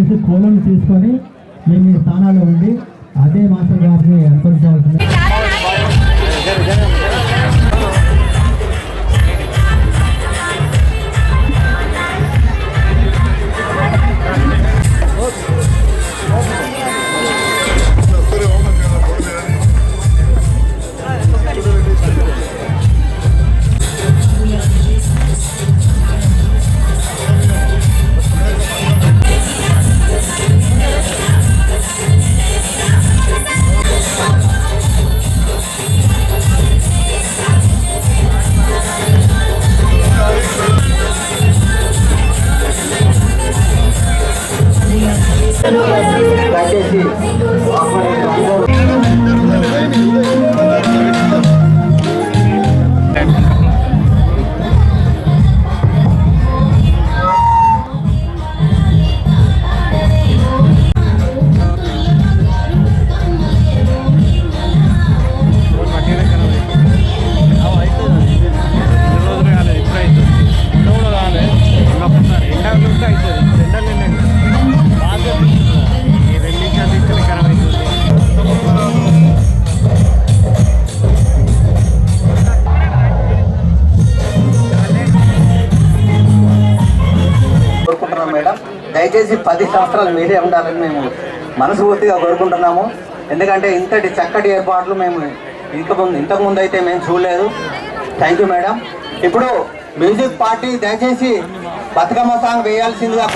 చేసి కోలం తీసుకొని మీ మీ స్థానాల్లో ఉండి అదే మాస్టర్ గారిని అనుసరించవలసింది పది సంవత్సరాలు మీరే ఉండాలని మేము మనస్ఫూర్తిగా కోరుకుంటున్నాము. ఎందుకంటే ఇంతటి చక్కటి ఏర్పాట్లు మేము ఇంత ముందు ఇంతకు ముందు అయితే మేము చూడలేదు. థ్యాంక్ యూ మేడం ఇప్పుడు మ్యూజిక్ పార్టీ దయచేసి బతుకమ్మ సాంగ్ వేయాల్సిందిగా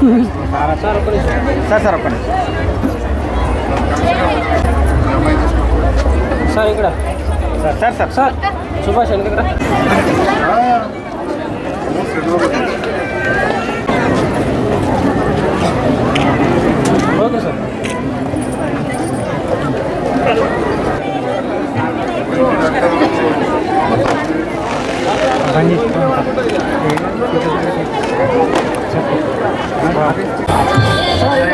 సార్ సార్ ఒక్క. సార్ ఇక్కడ. Sir sir. Sir sir Subhash ఎందుకు రా ఓకే సార్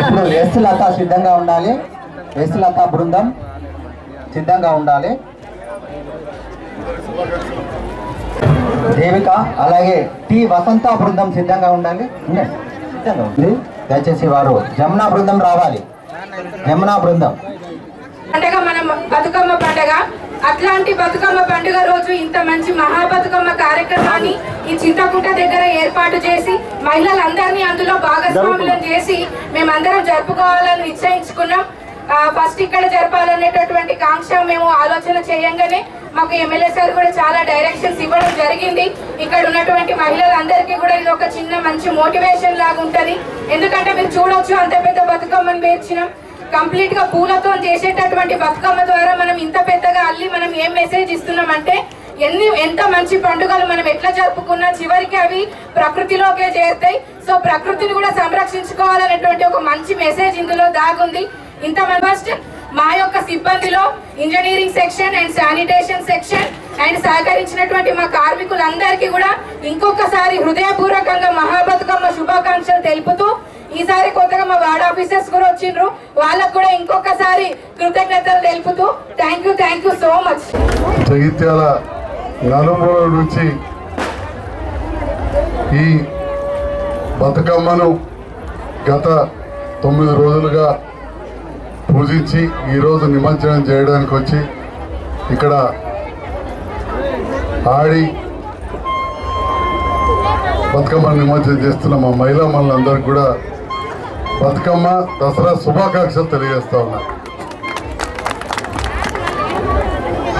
ఇప్పుడు ఎస్సులంతా సిద్ధంగా ఉండాలి. ఎస్లత బృందం సిద్ధంగా ఉండాలి. దేవిక అలాగే టి వసంత బృందం సిద్ధంగా ఉండాలి. సిద్ధంగా ఉంది. దయచేసి వారు జమునా బృందం రావాలి. జమునా బృందం. పండగ మనం బతుకమ్మ పండగ అట్లాంటి బతుకమ్మ పండుగ రోజు ఇంత మంచి మహా బతుకమ్మ కార్యక్రమాన్ని ఈ చింతకుంట దగ్గర ఏర్పాటు చేసి మహిళలందరినీ అందులో భాగస్వాములను చేసి మేమందరం జరుపుకోవాలని నిశ్చయించుకున్నాం. ఫస్ట్ ఇక్కడ జరపాలనేటటువంటి కాంక్ష మేము ఆలోచన చేయంగానే మాకు ఎమ్మెల్యే సార్ కూడా చాలా డైరెక్షన్స్ ఇవ్వడం జరిగింది. ఇక్కడ ఉన్నటువంటి మహిళలందరికీ కూడా ఇది ఒక చిన్న మంచి మోటివేషన్ లాగా ఉంటది ఎందుకంటే మీరు చూడొచ్చు అంత పెద్ద బతుకమ్మని పేర్చినాం. కంప్లీట్గా పూలతో చేసేటటువంటి బతుకమ్మ ద్వారా మనం ఇంత పెద్దగా అల్లి మనం ఏం మెసేజ్ ఇస్తున్నామంటే ఎన్ని ఎంత మంచి పండుగలు మనం ఎట్లా జరుపుకున్నా చివరికి అవి ప్రకృతిలోకే చేరుతాయి. సో ప్రకృతిని కూడా సంరక్షించుకోవాలనేటువంటి ఒక మంచి మెసేజ్ ఇందులో దాగుంది. ఇంత ఫస్ట్ మా యొక్క సిబ్బందిలో engineering section and sanitation section and సహకరించినటువంటి మా కార్మికులందరికీ కూడా ఇంకొకసారి హృదయపూర్వకంగా మహాబతుకమ్మ శుభాకాంక్షలు తెలుపుతూ ఈసారి కొత్తగా మా వార్డ్ ఆఫీసర్స్ కూడా వచ్చిండ్రు. వాళ్ళకు కూడా ఇంకొకసారి కృతజ్ఞతలు తెలుపుతూ thank you thank you so much Jagtial నలుమూల నుంచి ఈ బతుకమ్మను గత తొమ్మిది రోజులుగా పూజించి ఈరోజు నిమజ్జనం చేయడానికి వచ్చి ఇక్కడ ఆడి బతుకమ్మను నిమజ్జనం చేస్తున్న మా మహిళా మనందరికి కూడా బతుకమ్మ దసరా శుభాకాంక్షలు తెలియజేస్తా ఉన్నా.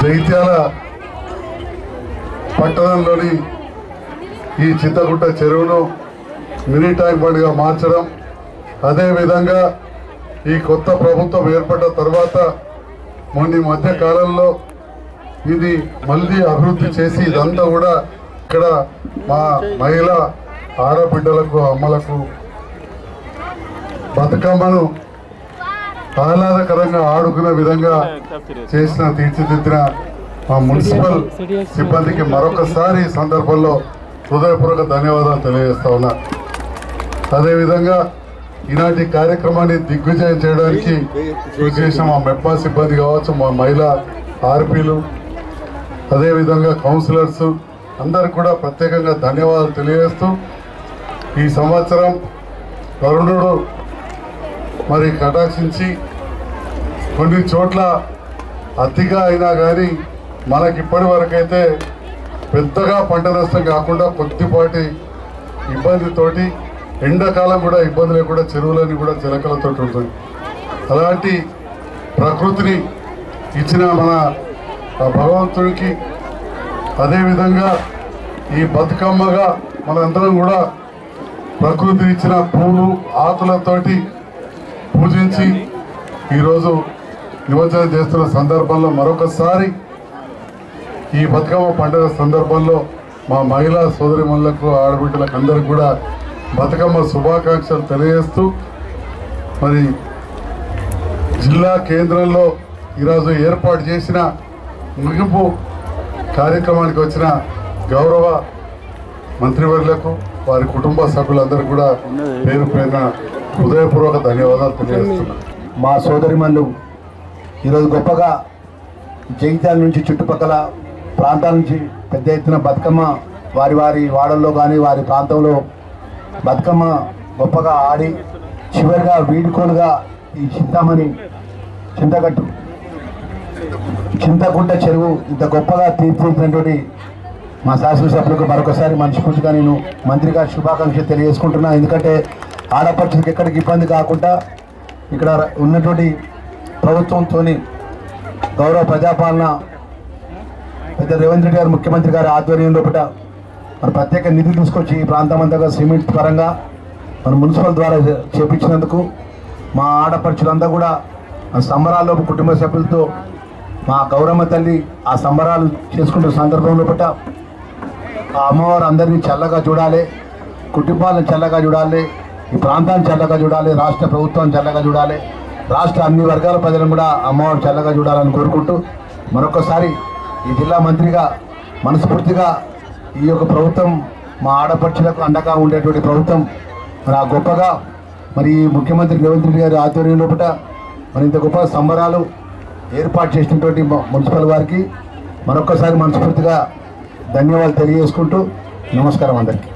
జగిత్యాల పట్టణంలోని ఈ చిత్తగుట్ట చెరువును మినీ ట్యాంక్ బండ్గా మార్చడం అదేవిధంగా ఈ కొత్త ప్రభుత్వం ఏర్పడ్డ తర్వాత మొన్న మధ్య కాలంలో ఇది మళ్ళీ అభివృద్ధి చేసి ఇదంతా కూడా ఇక్కడ మా మహిళ ఆడబిడ్డలకు అమ్మలకు బతుకమ్మను ఆహ్లాదకరంగా ఆడుకునే విధంగా చేసిన తీర్చిదిద్దిన మా మున్సిపల్ సిబ్బందికి మరొకసారి ఈ సందర్భంలో హృదయపూర్వక ధన్యవాదాలు తెలియజేస్తా ఉన్నా. అదేవిధంగా ఈనాటి కార్యక్రమాన్ని దిగ్విజయం చేయడానికి చేసిన మా మెప్పా సిబ్బంది కావచ్చు మా మహిళా ఆర్పీలు అదేవిధంగా కౌన్సిలర్స్ అందరికి కూడా ప్రత్యేకంగా ధన్యవాదాలు తెలియజేస్తూ ఈ సంవత్సరం వరుణుడు మరి కటాక్షించి కొన్ని చోట్ల అతిగా అయినా కానీ మనకి ఇప్పటి వరకైతే పెద్దగా పంట నష్టం కాకుండా కొద్దిపాటి ఇబ్బందితోటి ఎండాకాలం కూడా ఇబ్బంది లేకుండా చెరువులన్నీ కూడా చిలకలతో ఉంటుంది. అలాంటి ప్రకృతిని ఇచ్చిన మన ఆ భగవంతుడికి అదేవిధంగా ఈ బతుకమ్మగా మనందరం కూడా ప్రకృతి ఇచ్చిన పూలు ఆకులతోటి పూజించి ఈరోజు నిమజ్జనం చేస్తున్న సందర్భంలో మరొకసారి ఈ బతుకమ్మ పండుగ సందర్భంలో మా మహిళా సోదరిమణులకు ఆడబిడ్డలకు అందరికి కూడా బతుకమ్మ శుభాకాంక్షలు తెలియజేస్తూ మరి జిల్లా కేంద్రంలో ఈరోజు ఏర్పాటు చేసిన ముగింపు కార్యక్రమానికి వచ్చిన గౌరవ మంత్రివర్యులకు వారి కుటుంబ సభ్యులందరూ కూడా పేరు పేరున హృదయపూర్వక ధన్యవాదాలు తెలియజేస్తున్నాను మా సోదరిమణులు ఈరోజు గొప్పగా జగిత్యాల నుంచి చుట్టుపక్కల ప్రాంతాల నుంచి పెద్ద ఎత్తున బతుకమ్మ వారి వారి వాడల్లో కానీ వారి ప్రాంతంలో బతుకమ్మ గొప్పగా ఆడి చివరిగా వీడుకోలుగా ఈ చింతామణి చింతగట్టు చింతకుంట చెరువు ఇంత గొప్పగా తీర్చిదిద్దినటువంటి మా శాసనసభ్యులకు మరొకసారి మనస్ఫూర్తిగా నేను మంత్రిగా శుభాకాంక్షలు తెలియజేసుకుంటున్నా. ఎందుకంటే ఆడపడుచులకు ఎక్కడికి ఇబ్బంది కాకుండా ఇక్కడ ఉన్నటువంటి ప్రభుత్వంతో గౌరవ ప్రజాపాలన పెద్ద రేవంత్ రెడ్డి గారు ముఖ్యమంత్రి గారి ఆధ్వర్యంలో పూట మరి ప్రత్యేక నిధులు తీసుకొచ్చి ఈ ప్రాంతం అంతగా సిమెంట్ పరంగా మన మున్సిపల్ ద్వారా చేపించినందుకు మా ఆడపడుచులంతా కూడా ఆ సంబరాల్లో కుటుంబ సభ్యులతో మా గౌరమ్మ తల్లి ఆ సంబరాలు చేసుకుంటున్న సందర్భంలో పట ఆ అమ్మవారు అందరినీ చల్లగా చూడాలి కుటుంబాలను చల్లగా చూడాలి ఈ ప్రాంతాన్ని చల్లగా చూడాలి రాష్ట్ర ప్రభుత్వం చల్లగా చూడాలి రాష్ట్ర అన్ని వర్గాల ప్రజలను కూడా అమ్మవారు చల్లగా చూడాలని కోరుకుంటూ మరొకసారి ఈ జిల్లా మంత్రిగా మనస్ఫూర్తిగా ఈ యొక్క ప్రభుత్వం మా ఆడపడుచులకు అండగా ఉండేటువంటి ప్రభుత్వం మరి ఆ గొప్పగా మరి ఈ ముఖ్యమంత్రి రేవంత్ రెడ్డి గారి ఆధ్వర్యంలో పట మరి ఇంత గొప్ప సంబరాలు ఏర్పాటు చేసినటువంటి మున్సిపల్ వారికి మరొకసారి మనస్ఫూర్తిగా ధన్యవాదాలు తెలియజేసుకుంటూ నమస్కారం అందరికీ.